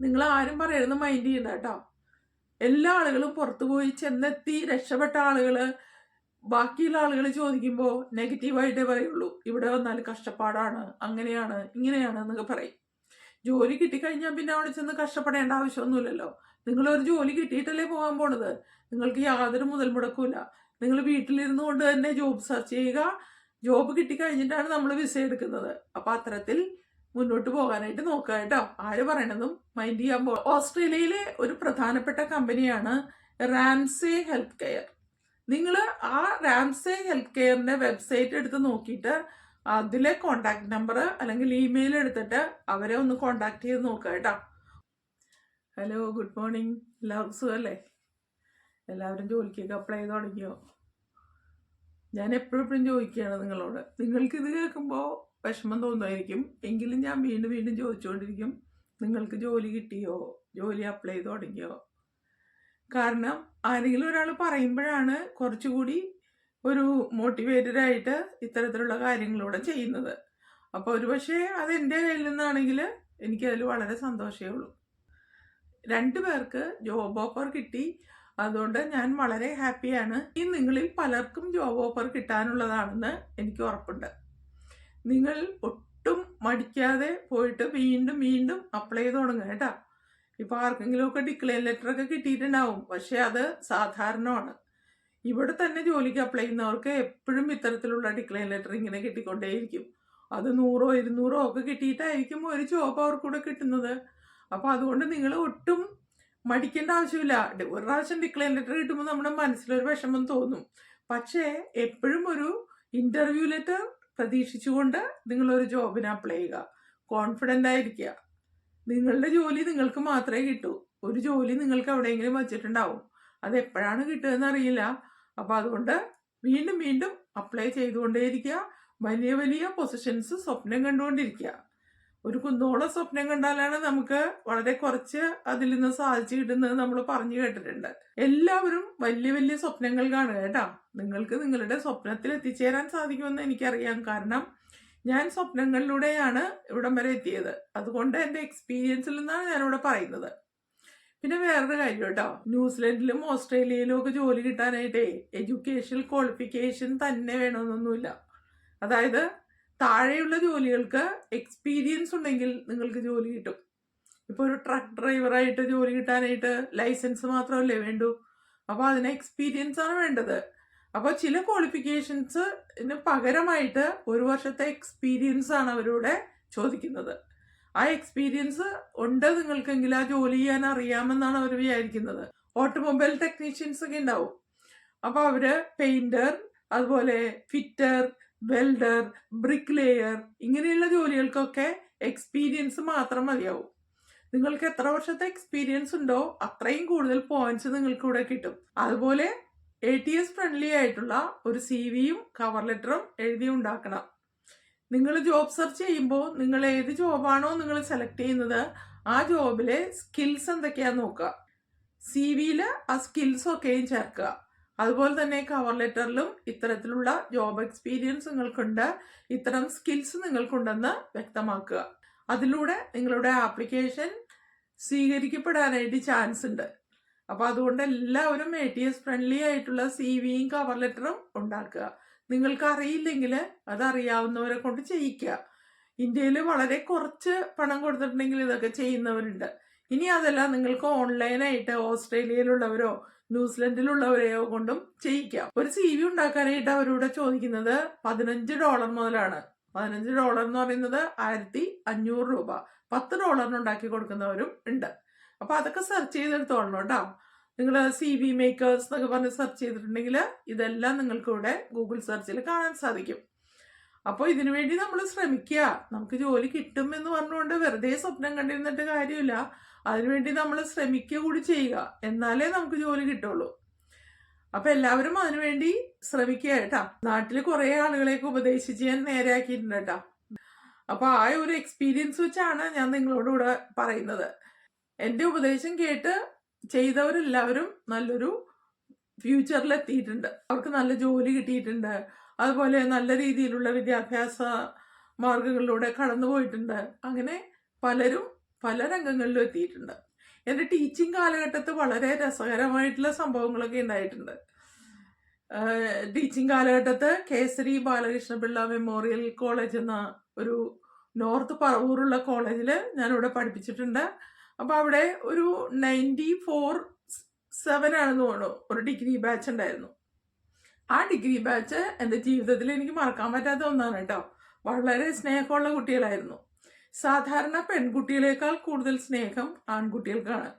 നിങ്ങൾ ആരും പറയരുത് മൈൻഡ് ചെയ്യണ്ട കേട്ടോ. എല്ലാ ആളുകളും പുറത്തു പോയി ചെന്നെത്തി രക്ഷപ്പെട്ട ആളുകൾ ബാക്കിയുള്ള ആളുകൾ ചോദിക്കുമ്പോൾ നെഗറ്റീവായിട്ടേ പറയുള്ളൂ. ഇവിടെ വന്നാൽ കഷ്ടപ്പാടാണ് അങ്ങനെയാണ് ഇങ്ങനെയാണ് എന്നൊക്കെ പറയും. ജോലി കിട്ടിക്കഴിഞ്ഞാൽ പിന്നെ അവിടെ ചെന്ന് കഷ്ടപ്പെടേണ്ട ആവശ്യമൊന്നുമില്ലല്ലോ. നിങ്ങളൊരു ജോലി കിട്ടിയിട്ടല്ലേ പോകാൻ പോണത്? നിങ്ങൾക്ക് യാതൊരു മുതൽ മുടക്കൂല നിങ്ങൾ വീട്ടിലിരുന്നു കൊണ്ട് തന്നെ ജോബ് സെർച്ച് ചെയ്യുക. ജോബ് കിട്ടിക്കഴിഞ്ഞിട്ടാണ് നമ്മൾ വിസ എടുക്കുന്നത്. അപ്പം അത്തരത്തിൽ മുന്നോട്ട് പോകാനായിട്ട് നോക്കുക കേട്ടോ. ആര് പറയണതും മൈൻഡ് ചെയ്യാൻ പോകും. ഓസ്ട്രേലിയയിലെ ഒരു പ്രധാനപ്പെട്ട കമ്പനിയാണ് റാംസേ ഹെൽത്ത് കെയർ നിങ്ങൾ ആ റാംസേ ഹെൽത്ത് കെയറിന്റെ വെബ്സൈറ്റ് എടുത്ത് നോക്കിയിട്ട് അതിലെ കോണ്ടാക്ട് നമ്പർ അല്ലെങ്കിൽ ഇമെയിൽ എടുത്തിട്ട് അവരെ ഒന്ന് കോണ്ടാക്ട് ചെയ്ത് നോക്കുക കേട്ടോ. ഹലോ ഗുഡ് മോർണിംഗ് എല്ലാവർക്കും സുഖമല്ലേ? എല്ലാവരും ജോലിക്കൊക്കെ അപ്ലൈ ചെയ്ത് തുടങ്ങിയോ? ഞാൻ എപ്പോഴും ചോദിക്കുകയാണ് നിങ്ങളോട്. നിങ്ങൾക്ക് ഇത് കേൾക്കുമ്പോൾ വിഷമം തോന്നുമായിരിക്കും. എങ്കിലും ഞാൻ വീണ്ടും വീണ്ടും ചോദിച്ചുകൊണ്ടിരിക്കും നിങ്ങൾക്ക് ജോലി കിട്ടിയോ? ജോലി അപ്ലൈ ചെയ്ത് തുടങ്ങിയോ? കാരണം ആരെങ്കിലും ഒരാൾ പറയുമ്പോഴാണ് കുറച്ചുകൂടി ഒരു മോട്ടിവേറ്റഡ് ആയിട്ട് ഇത്തരത്തിലുള്ള കാര്യങ്ങളൂടെ ചെയ്യുന്നത്. അപ്പോൾ ഒരു പക്ഷേ അത് എന്റെ കയ്യിൽ നിന്നാണെങ്കിൽ എനിക്കതിൽ വളരെ സന്തോഷമേ ഉള്ളൂ. രണ്ടു പേർക്ക് ജോബ് ഓഫർ കിട്ടി. അതുകൊണ്ട് ഞാൻ വളരെ ഹാപ്പിയാണ് ഈ നിങ്ങളിൽ പലർക്കും ജോബ് ഓഫർ കിട്ടാനുള്ളതാണെന്ന് എനിക്ക് ഉറപ്പുണ്ട്. നിങ്ങൾ ഒട്ടും മടിക്കാതെ പോയിട്ട് വീണ്ടും വീണ്ടും അപ്ലൈ ചെയ്ത് തുടങ്ങുക ആർക്കെങ്കിലും ഒക്കെ ഡിക്ലെയർ ലെറ്റർ ഒക്കെ കിട്ടിയിട്ടുണ്ടാവും. പക്ഷെ അത് സാധാരണമാണ്. ഇവിടെ തന്നെ ജോലിക്ക് അപ്ലൈ ചെയ്യുന്നവർക്ക് എപ്പോഴും ഇത്തരത്തിലുള്ള ഡിക്ലെയർ ലെറ്റർ ഇങ്ങനെ കിട്ടിക്കൊണ്ടേയിരിക്കും. അത് നൂറോ ഇരുന്നൂറോ ഒക്കെ കിട്ടിയിട്ടായിരിക്കും ഒരു ജോബ് അവർക്കൂടെ കിട്ടുന്നത്. അപ്പൊ അതുകൊണ്ട് നിങ്ങൾ ഒട്ടും മടിക്കേണ്ട ആവശ്യമില്ല. ഒരു പ്രാവശ്യം ഡിക്ലെയർ ലെറ്റർ കിട്ടുമ്പോൾ നമ്മുടെ മനസ്സിലൊരു വിഷമം തോന്നും. പക്ഷേ എപ്പോഴും ഒരു ഇന്റർവ്യൂ ലെറ്റർ പ്രതീക്ഷിച്ചുകൊണ്ട് നിങ്ങളൊരു ജോബിന് അപ്ലൈ ചെയ്യുക. കോൺഫിഡന്റ് ആയിരിക്കുക. നിങ്ങളുടെ ജോലി നിങ്ങൾക്ക് മാത്രമേ കിട്ടൂ. ഒരു ജോലി നിങ്ങൾക്ക് എവിടെയെങ്കിലും വച്ചിട്ടുണ്ടാവും. അത് എപ്പോഴാണ് കിട്ടുകയെന്ന് അറിയില്ല. അപ്പോൾ അതുകൊണ്ട് വീണ്ടും വീണ്ടും അപ്ലൈ ചെയ്തുകൊണ്ടേയിരിക്കുക. വലിയ വലിയ പൊസിഷൻസ് സ്വപ്നം കണ്ടുകൊണ്ടിരിക്കുക. ഒരു കുന്നോളം സ്വപ്നം കണ്ടാലാണ് നമുക്ക് വളരെ കുറച്ച് അതിൽ നിന്ന് സാധിച്ചു കിട്ടുന്നത് നമ്മൾ പറഞ്ഞു കേട്ടിട്ടുണ്ട്. എല്ലാവരും വലിയ വലിയ സ്വപ്നങ്ങൾ കാണുക കേട്ടോ. നിങ്ങൾക്ക് നിങ്ങളുടെ സ്വപ്നത്തിൽ എത്തിച്ചേരാൻ സാധിക്കുമെന്ന് എനിക്കറിയാം. കാരണം ഞാൻ സ്വപ്നങ്ങളിലൂടെയാണ് ഇവിടം വരെ എത്തിയത്. അതുകൊണ്ട് എന്റെ എക്സ്പീരിയൻസിൽ നിന്നാണ് ഞാനിവിടെ പറയുന്നത്. പിന്നെ വേറൊരു കാര്യം കേട്ടോ. ന്യൂസിലൻഡിലും ഓസ്ട്രേലിയയിലും ഒക്കെ ജോലി കിട്ടാനായിട്ടേ എഡ്യൂക്കേഷണൽ ക്വാളിഫിക്കേഷൻ തന്നെ വേണമെന്നൊന്നുമില്ല. അതായത് താഴെയുള്ള ജോലികൾക്ക് എക്സ്പീരിയൻസ് ഉണ്ടെങ്കിൽ നിങ്ങൾക്ക് ജോലി കിട്ടും. ഇപ്പോൾ ഒരു ട്രക്ക് ഡ്രൈവറായിട്ട് ജോലി കിട്ടാനായിട്ട് ലൈസൻസ് മാത്രമല്ലേ വേണ്ടൂ? അപ്പോൾ അതിന് എക്സ്പീരിയൻസ് ആണ് വേണ്ടത്. അപ്പോൾ ചില ക്വാളിഫിക്കേഷൻസ് പകരമായിട്ട് ഒരു വർഷത്തെ എക്സ്പീരിയൻസ് ആണ് അവരോട് ചോദിക്കുന്നത്. ആ എക്സ്പീരിയൻസ് ഉണ്ട് നിങ്ങൾക്കെങ്കിൽ ആ ജോലി ചെയ്യാൻ അറിയാമെന്നാണ് അവർ വിചാരിക്കുന്നത്. ഓട്ടോമൊബൈൽ ടെക്നീഷ്യൻസ് ഒക്കെ ഉണ്ടാവും. അപ്പോൾ അവർ പെയിന്റർ അതുപോലെ ഫിറ്റർ വെൽഡർ ബ്രിക്ക് ലെയർ ഇങ്ങനെയുള്ള ജോലികൾക്കൊക്കെ എക്സ്പീരിയൻസ് മാത്രം മതിയാവും. നിങ്ങൾക്ക് എത്ര വർഷത്തെ എക്സ്പീരിയൻസ് ഉണ്ടോ അത്രയും കൂടുതൽ പോയിന്റ്സ് നിങ്ങൾക്ക് ഇവിടെ കിട്ടും. അതുപോലെ എ ടി എസ് ഫ്രണ്ട്ലി ആയിട്ടുള്ള ഒരു സി വിയും കവർ ലെറ്ററും എഴുതി ഉണ്ടാക്കണം. നിങ്ങൾ ജോബ് സെർച്ച് ചെയ്യുമ്പോൾ നിങ്ങൾ ഏത് ജോബാണോ നിങ്ങൾ സെലക്ട് ചെയ്യുന്നത് ആ ജോബിലെ സ്കിൽസ് എന്തൊക്കെയാണെന്ന് നോക്കുക. സി വിയിൽ ആ സ്കിൽസ് ഒക്കെയും ചേർക്കുക. അതുപോലെ തന്നെ കവർ ലെറ്ററിലും ഇത്തരത്തിലുള്ള ജോബ് എക്സ്പീരിയൻസ് നിങ്ങൾക്കുണ്ട്. ഇത്തരം സ്കിൽസ് നിങ്ങൾക്കുണ്ടെന്ന് വ്യക്തമാക്കുക. അതിലൂടെ നിങ്ങളുടെ ആപ്ലിക്കേഷൻ സ്വീകരിക്കപ്പെടാനായിട്ട് ചാൻസ് ഉണ്ട്. അപ്പോൾ അതുകൊണ്ട് എല്ലാവരും എ ടി എസ് ഫ്രണ്ട്ലി ആയിട്ടുള്ള സി വിയും കവർ ലെറ്ററും ഉണ്ടാക്കുക. നിങ്ങൾക്ക് അറിയില്ലെങ്കിൽ അത് അറിയാവുന്നവരെ കൊണ്ട് ചെയ്യിക്കുക. ഇന്ത്യയിൽ വളരെ കുറച്ച് പണം കൊടുത്തിട്ടുണ്ടെങ്കിൽ ഇതൊക്കെ ചെയ്യുന്നവരുണ്ട്. ഇനി അതല്ല നിങ്ങൾക്ക് ഓൺലൈനായിട്ട് ഓസ്ട്രേലിയയിലുള്ളവരോ ന്യൂസിലൻഡിലുള്ളവരെയോ കൊണ്ടും ചെയ്യിക്കാം. ഒരു സി വി ഉണ്ടാക്കാനായിട്ട് അവരോട് ചോദിക്കുന്നത് പതിനഞ്ച് ഡോളർ മുതലാണ്. പതിനഞ്ച് ഡോളർ എന്ന് പറയുന്നത് ആയിരത്തി അഞ്ഞൂറ് രൂപ. പത്ത് ഡോളറിന് ഉണ്ടാക്കി കൊടുക്കുന്നവരും ഉണ്ട്. അപ്പൊ അതൊക്കെ സെർച്ച് ചെയ്തെടുത്തോളണം കേട്ടോ. നിങ്ങൾ സി വി മേക്കേഴ്സ് എന്നൊക്കെ പറഞ്ഞ് സെർച്ച് ചെയ്തിട്ടുണ്ടെങ്കിൽ ഇതെല്ലാം നിങ്ങൾക്ക് ഇവിടെ ഗൂഗിൾ സെർച്ചിൽ കാണാൻ സാധിക്കും. അപ്പോൾ ഇതിനു വേണ്ടി നമ്മൾ ശ്രമിക്കുക. നമുക്ക് ജോലി കിട്ടും എന്ന് പറഞ്ഞുകൊണ്ട് വെറുതെ സ്വപ്നം കണ്ടിരുന്നിട്ട് കാര്യമില്ല. അതിനുവേണ്ടി നമ്മൾ ശ്രമിക്കുക കൂടി ചെയ്യുക. എന്നാലേ നമുക്ക് ജോലി കിട്ടുള്ളൂ. അപ്പൊ എല്ലാവരും അതിനുവേണ്ടി ശ്രമിക്കുക കേട്ടാ. നാട്ടിൽ കുറെ ആളുകളെയൊക്കെ ഉപദേശിച്ച് ഞാൻ നേരെയാക്കിയിട്ടുണ്ട് കേട്ടാ. അപ്പൊ ആ ഒരു എക്സ്പീരിയൻസ് വെച്ചാണ് ഞാൻ നിങ്ങളോട് ഇവിടെ പറയുന്നത്. എന്റെ ഉപദേശം കേട്ട് ചെയ്തവരെല്ലാവരും നല്ലൊരു ഫ്യൂച്ചറിൽ എത്തിയിട്ടുണ്ട് അവർക്ക് നല്ല ജോലി കിട്ടിയിട്ടുണ്ട്. അതുപോലെ നല്ല രീതിയിലുള്ള വിദ്യാഭ്യാസ മാർഗങ്ങളിലൂടെ കടന്നു പോയിട്ടുണ്ട് അങ്ങനെ പലരും പല രംഗങ്ങളിലും എത്തിയിട്ടുണ്ട്. എന്റെ ടീച്ചിങ് കാലഘട്ടത്ത് വളരെ രസകരമായിട്ടുള്ള സംഭവങ്ങളൊക്കെ ഉണ്ടായിട്ടുണ്ട്. ടീച്ചിങ് കാലഘട്ടത്ത് കേസരി ബാലകൃഷ്ണപിള്ള മെമ്മോറിയൽ കോളേജ് എന്ന ഒരു നോർത്ത് പറവൂറുള്ള കോളേജിൽ ഞാനിവിടെ പഠിപ്പിച്ചിട്ടുണ്ട്. അപ്പോൾ അവിടെ ഒരു നയന്റി ഫോർ സെവൻ ആണെന്ന് തോന്നുന്നു. ഒരു ഡിഗ്രി ബാച്ച് ഉണ്ടായിരുന്നു. ആ ഡിഗ്രി ബാച്ച് എന്റെ ജീവിതത്തിൽ എനിക്ക് മറക്കാൻ പറ്റാത്ത ഒന്നാണ് കേട്ടോ. വളരെ സ്നേഹമുള്ള കുട്ടികളായിരുന്നു. സാധാരണ പെൺകുട്ടികളെക്കാൾ കൂടുതൽ സ്നേഹം ആൺകുട്ടികൾക്കാണ്.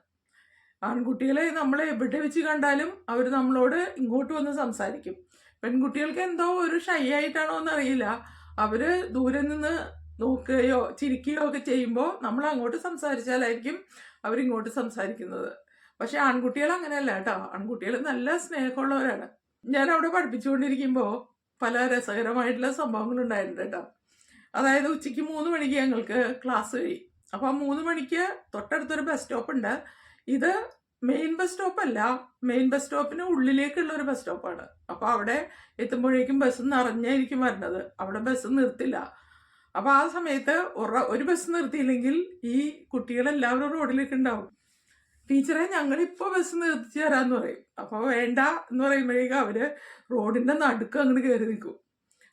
ആൺകുട്ടികളെ നമ്മൾ എവിടെ വെച്ച് കണ്ടാലും അവർ നമ്മളോട് ഇങ്ങോട്ട് വന്ന് സംസാരിക്കും. പെൺകുട്ടികൾക്ക് എന്തോ ഒരു ഷൈ ആയിട്ടാണോ എന്നറിയില്ല. അവർ ദൂരെ നിന്ന് നോക്കുകയോ ചിരിക്കുകയോ ഒക്കെ ചെയ്യുമ്പോൾ നമ്മൾ അങ്ങോട്ട് സംസാരിച്ചാലായിരിക്കും അവരിങ്ങോട്ട് സംസാരിക്കുന്നത്. പക്ഷെ ആൺകുട്ടികൾ അങ്ങനെയല്ല കേട്ടോ. ആൺകുട്ടികൾ നല്ല സ്നേഹമുള്ളവരാണ്. ഞാൻ അവിടെ പഠിപ്പിച്ചുകൊണ്ടിരിക്കുമ്പോൾ പല രസകരമായിട്ടുള്ള സംഭവങ്ങളുണ്ടായിട്ടുണ്ട് കേട്ടോ. അതായത് ഉച്ചയ്ക്ക് മൂന്ന് മണിക്ക് ഞങ്ങൾക്ക് ക്ലാസ് കഴിയും അപ്പോൾ ആ മൂന്ന് മണിക്ക് തൊട്ടടുത്തൊരു ബസ് സ്റ്റോപ്പ് ഉണ്ട്. ഇത് മെയിൻ ബസ് സ്റ്റോപ്പ് അല്ല മെയിൻ ബസ് സ്റ്റോപ്പിന് ഉള്ളിലേക്കുള്ള ഒരു ബസ് സ്റ്റോപ്പാണ് അപ്പോൾ അവിടെ എത്തുമ്പോഴേക്കും ബസ് നിറഞ്ഞായിരിക്കും വരുന്നത് അവിടെ ബസ് നിർത്തില്ല. അപ്പോൾ ആ സമയത്ത് ഒരു ബസ് നിർത്തിയില്ലെങ്കിൽ ഈ കുട്ടികളെല്ലാവരും റോഡിലേക്ക് ഉണ്ടാവും. ടീച്ചറെ ഞങ്ങളിപ്പോൾ ബസ് നിർത്തിച്ച് തരാമെന്ന് പറയും. അപ്പോൾ വേണ്ട എന്ന് പറയുമ്പോഴേക്കും അവർ റോഡിന്റെ നടുക്ക് അങ്ങോട്ട് കയറി നിൽക്കും.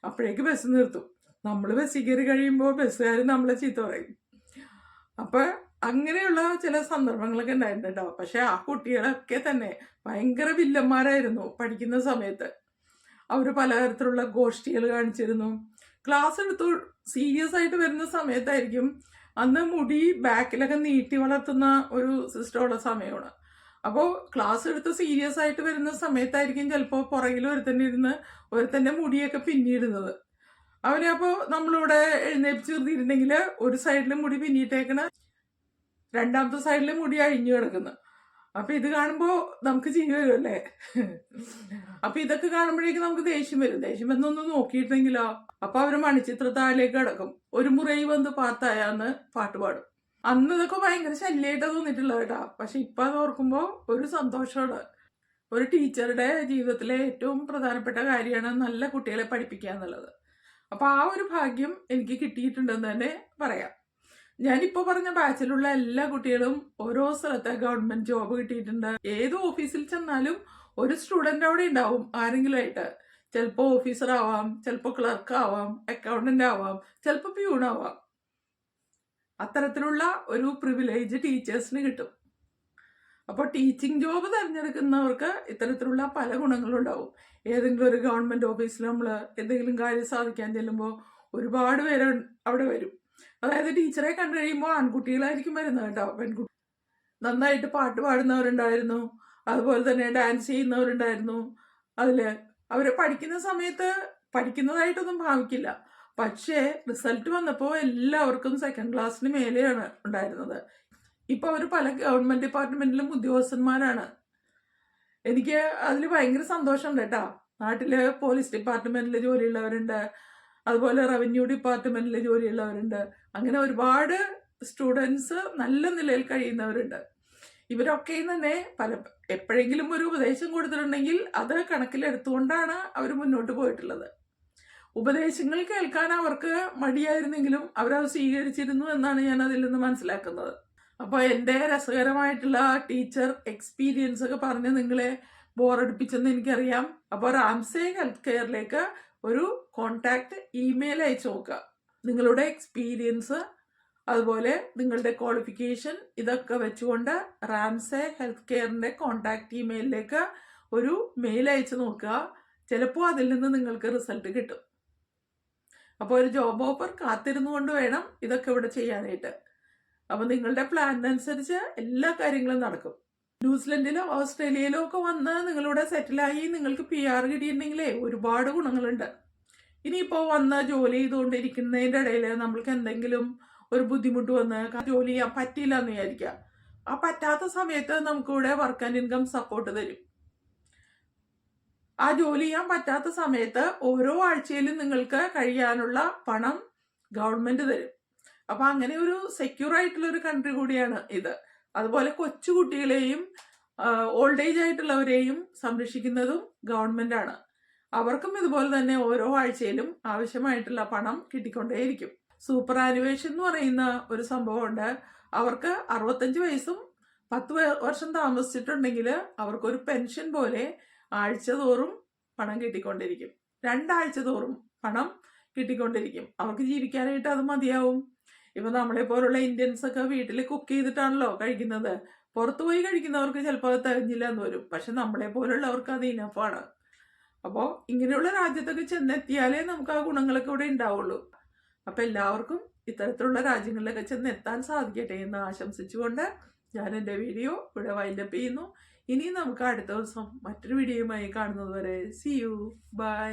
അപ്പോഴേക്ക് ബസ് നിർത്തും. നമ്മൾ ബസ്സിൽ കയറി കഴിയുമ്പോൾ ബസ്സുകാർ നമ്മളെ ചീത്ത പറയും. അപ്പൊ അങ്ങനെയുള്ള ചില സന്ദർഭങ്ങളൊക്കെ ഉണ്ടായിരുന്നു പക്ഷെ ആ കുട്ടികളൊക്കെ തന്നെ ഭയങ്കര വില്ലന്മാരായിരുന്നു പഠിക്കുന്ന സമയത്ത്. അവർ പലതരത്തിലുള്ള ഗോഷ്ഠികൾ കാണിച്ചിരുന്നു. ക്ലാസ് എടുത്തു സീരിയസ് ആയിട്ട് വരുന്ന സമയത്തായിരിക്കും അന്ന് മുടി ബാക്കിലൊക്കെ നീട്ടി വളർത്തുന്ന ഒരു സിസ്റ്റമുള്ള സമയമാണ്. അപ്പോൾ ക്ലാസ് എടുത്ത് സീരിയസ് ആയിട്ട് വരുന്ന സമയത്തായിരിക്കും ചിലപ്പോൾ പുറകിൽ ഒരുത്തന്നെ ഇരുന്ന് ഒരുത്തന്റെ മുടിയൊക്കെ പിന്നിടുന്നത്. അവനെ അപ്പോൾ നമ്മളിവിടെ എഴുന്നേപ്പിച്ച് നിർത്തിയിട്ടുണ്ടെങ്കിൽ ഒരു സൈഡിൽ മുടി പിന്നിട്ടേക്കണ രണ്ടാമത്തെ സൈഡിൽ മുടി അഴിഞ്ഞു കിടക്കുന്നു. അപ്പൊ ഇത് കാണുമ്പോൾ നമുക്ക് ചിരി വരും അല്ലേ? അപ്പൊ ഇതൊക്കെ കാണുമ്പോഴേക്കും നമുക്ക് ദേഷ്യം വരും. ദേഷ്യം വന്നൊന്ന് നോക്കിയിട്ടെങ്കിലോ അപ്പൊ അവർ മണിച്ചിത്രത്താലേക്ക് കിടക്കും. ഒരു മുറൈ വന്ന് പാത്തായാന്ന് പാട്ട് പാടും. അന്ന് ഇതൊക്കെ ഭയങ്കര ശല്യമായിട്ടാ തോന്നിയിട്ടുള്ളത് കേട്ടോ. പക്ഷെ ഇപ്പൊ അത് ഓർക്കുമ്പോ ഒരു സന്തോഷമാണ് ഒരു ടീച്ചറുടെ ജീവിതത്തിലെ ഏറ്റവും പ്രധാനപ്പെട്ട കാര്യമാണ് നല്ല കുട്ടികളെ പഠിപ്പിക്കുക എന്നുള്ളത്. അപ്പൊ ആ ഒരു ഭാഗ്യം എനിക്ക് കിട്ടിയിട്ടുണ്ടെന്ന് തന്നെ പറയാം. ഞാനിപ്പോ പറഞ്ഞ ബാച്ചിലുള്ള എല്ലാ കുട്ടികളും ഓരോ സ്ഥലത്തെ ഗവൺമെന്റ് ജോബ് കിട്ടിയിട്ടുണ്ട്. ഏത് ഓഫീസിൽ ചെന്നാലും ഒരു സ്റ്റുഡന്റ് അവിടെ ഉണ്ടാവും ആരെങ്കിലും ആയിട്ട് ചിലപ്പോൾ ഓഫീസർ ആവാം ചിലപ്പോൾ ക്ലർക്ക് ആവാം അക്കൗണ്ടന്റ് ആവാം ചിലപ്പോൾ പ്യൂൺ ആവാം. അത്തരത്തിലുള്ള ഒരു പ്രിവിലേജ് ടീച്ചേഴ്സിന് കിട്ടും. അപ്പോൾ ടീച്ചിങ് ജോബ് തിരഞ്ഞെടുക്കുന്നവർക്ക് ഇത്തരത്തിലുള്ള പല ഗുണങ്ങളുണ്ടാവും. ഏതെങ്കിലും ഒരു ഗവൺമെന്റ് ഓഫീസിൽ നമ്മൾ എന്തെങ്കിലും കാര്യം സാധിക്കാൻ ചെല്ലുമ്പോൾ ഒരുപാട് പേര് അവിടെ വരും. അതായത് ടീച്ചറെ കണ്ടു കഴിയുമ്പോൾ ആൺകുട്ടികളായിരിക്കും വരുന്നത് കേട്ടോ പെൺകുട്ടി. നന്നായിട്ട് പാട്ട് പാടുന്നവരുണ്ടായിരുന്നു. അതുപോലെ തന്നെ ഡാൻസ് ചെയ്യുന്നവരുണ്ടായിരുന്നു. അതിൽ അവരെ പഠിക്കുന്ന സമയത്ത് പഠിക്കുന്നതായിട്ടൊന്നും ഭാവിക്കില്ല. പക്ഷേ റിസൾട്ട് വന്നപ്പോൾ എല്ലാവർക്കും സെക്കൻഡ് ക്ലാസ്സിന് മേലെയാണ് ഉണ്ടായിരുന്നത്. ഇപ്പോൾ അവർ പല ഗവൺമെന്റ് ഡിപ്പാർട്ട്മെന്റിലും ഉദ്യോഗസ്ഥന്മാരാണ്. എനിക്ക് അതിൽ ഭയങ്കര സന്തോഷമുണ്ട് കേട്ടോ. നാട്ടിലെ പോലീസ് ഡിപ്പാർട്ട്മെന്റിൽ ജോലിയുള്ളവരുണ്ട്. അതുപോലെ റവന്യൂ ഡിപ്പാർട്ട്മെന്റിൽ ജോലിയുള്ളവരുണ്ട്. അങ്ങനെ ഒരുപാട് സ്റ്റുഡൻസ് നല്ല നിലയിൽ കഴിയുന്നവരുണ്ട്. ഇവരൊക്കെ തന്നെ പല എപ്പോഴെങ്കിലും ഒരു ഉപദേശം കൊടുത്തിട്ടുണ്ടെങ്കിൽ അത് കണക്കിലെടുത്തുകൊണ്ടാണ് അവർ മുന്നോട്ട് പോയിട്ടുള്ളത്. ഉപദേശങ്ങൾ കേൾക്കാൻ അവർക്ക് മടിയായിരുന്നെങ്കിലും അവരത് സ്വീകരിച്ചിരുന്നു എന്നാണ് ഞാൻ അതിൽ നിന്ന് മനസ്സിലാക്കുന്നത്. അപ്പോൾ എന്റെ രസകരമായിട്ടുള്ള ടീച്ചർ എക്സ്പീരിയൻസ് ഒക്കെ പറഞ്ഞ് നിങ്ങളെ ബോറടിപ്പിച്ചെന്ന് എനിക്കറിയാം. അപ്പോൾ റാംസേ ഹെൽത്ത് കെയറിലേക്ക് ഒരു കോണ്ടാക്ട് ഇമെയിൽ അയച്ചു നോക്കുക. നിങ്ങളുടെ എക്സ്പീരിയൻസ് അതുപോലെ നിങ്ങളുടെ ക്വാളിഫിക്കേഷൻ ഇതൊക്കെ വെച്ചുകൊണ്ട് റാംസേ ഹെൽത്ത് കെയറിന്റെ കോണ്ടാക്ട് ഇമെയിലിലേക്ക് ഒരു മെയിൽ അയച്ചു നോക്കുക. ചിലപ്പോൾ അതിൽ നിന്ന് നിങ്ങൾക്ക് റിസൾട്ട് കിട്ടും. അപ്പോൾ ഒരു ജോബ് ഓഫർ കാത്തിരുന്നു കൊണ്ട് വേണം ഇതൊക്കെ ഇവിടെ ചെയ്യാനായിട്ട്. അപ്പോൾ നിങ്ങളുടെ പ്ലാനിനനുസരിച്ച് എല്ലാ കാര്യങ്ങളും നടക്കും. ന്യൂസിലൻഡിലോ ഓസ്ട്രേലിയയിലോ ഒക്കെ വന്ന് നിങ്ങളിവിടെ സെറ്റിലായി നിങ്ങൾക്ക് പി ആർ കിട്ടിയിട്ടുണ്ടെങ്കിലേ ഒരുപാട് ഗുണങ്ങളുണ്ട്. ഇനിയിപ്പോൾ വന്ന് ജോലി ചെയ്തുകൊണ്ടിരിക്കുന്നതിന്റെ ഇടയിൽ നമ്മൾക്ക് എന്തെങ്കിലും ഒരു ബുദ്ധിമുട്ട് വന്ന് ജോലി ചെയ്യാൻ പറ്റിയില്ല എന്ന് വിചാരിക്കുക. ആ പറ്റാത്ത സമയത്ത് നമുക്കിവിടെ വർക്ക് ആൻഡ് ഇൻകം സപ്പോർട്ട് തരും. ആ ജോലി ചെയ്യാൻ പറ്റാത്ത സമയത്ത് ഓരോ ആഴ്ചയിലും നിങ്ങൾക്ക് കഴിയാനുള്ള പണം ഗവൺമെന്റ് തരും. അപ്പൊ അങ്ങനെ ഒരു സെക്യൂർ ആയിട്ടുള്ള ഒരു കൺട്രി കൂടിയാണ് ഇത്. അതുപോലെ കൊച്ചു കുട്ടികളെയും ഓൾഡ് ഏജ് ആയിട്ടുള്ളവരെയും സംരക്ഷിക്കുന്നതും ഗവൺമെന്റ് ആണ്. അവർക്കും ഇതുപോലെ തന്നെ ഓരോ ആഴ്ചയിലും ആവശ്യമായിട്ടുള്ള പണം കിട്ടിക്കൊണ്ടേയിരിക്കും. സൂപ്പർ ആനുവേഷൻ എന്ന് പറയുന്ന ഒരു സംഭവമുണ്ട്. അവർക്ക് അറുപത്തഞ്ച് വയസ്സും പത്ത് വർഷം താമസിച്ചിട്ടുണ്ടെങ്കിൽ അവർക്കൊരു പെൻഷൻ പോലെ ആഴ്ച തോറും പണം കിട്ടിക്കൊണ്ടിരിക്കും. രണ്ടാഴ്ച തോറും പണം കിട്ടിക്കൊണ്ടിരിക്കും. അവർക്ക് ജീവിക്കാനായിട്ട് അത് മതിയാവും. ഇപ്പൊ നമ്മളെ പോലുള്ള ഇന്ത്യൻസ് ഒക്കെ വീട്ടിൽ കുക്ക് ചെയ്തിട്ടാണല്ലോ കഴിക്കുന്നത്. പുറത്തു പോയി കഴിക്കുന്നവർക്ക് ചിലപ്പോൾ അത് തികഞ്ഞില്ല എന്ന് വരും. പക്ഷെ നമ്മളെ പോലുള്ളവർക്ക് അത് ഇനഫാണ് അപ്പോൾ ഇങ്ങനെയുള്ള രാജ്യത്തൊക്കെ ചെന്നെത്തിയാലേ നമുക്ക് ആ ഗുണങ്ങളൊക്കെ ഇവിടെ ഉണ്ടാവുള്ളൂ അപ്പോൾ എല്ലാവർക്കും ഇത്തരത്തിലുള്ള രാജ്യങ്ങളിലൊക്കെ ചെന്ന് എത്താൻ സാധിക്കട്ടെ എന്ന് ആശംസിച്ചുകൊണ്ട് ഞാൻ എന്റെ വീഡിയോ ഇവിടെ വൈൻഡപ്പ് ചെയ്യുന്നു. ഇനി നമുക്ക് അടുത്ത ദിവസം മറ്റൊരു വീഡിയോയുമായി കാണുന്നത് വരെ. C U by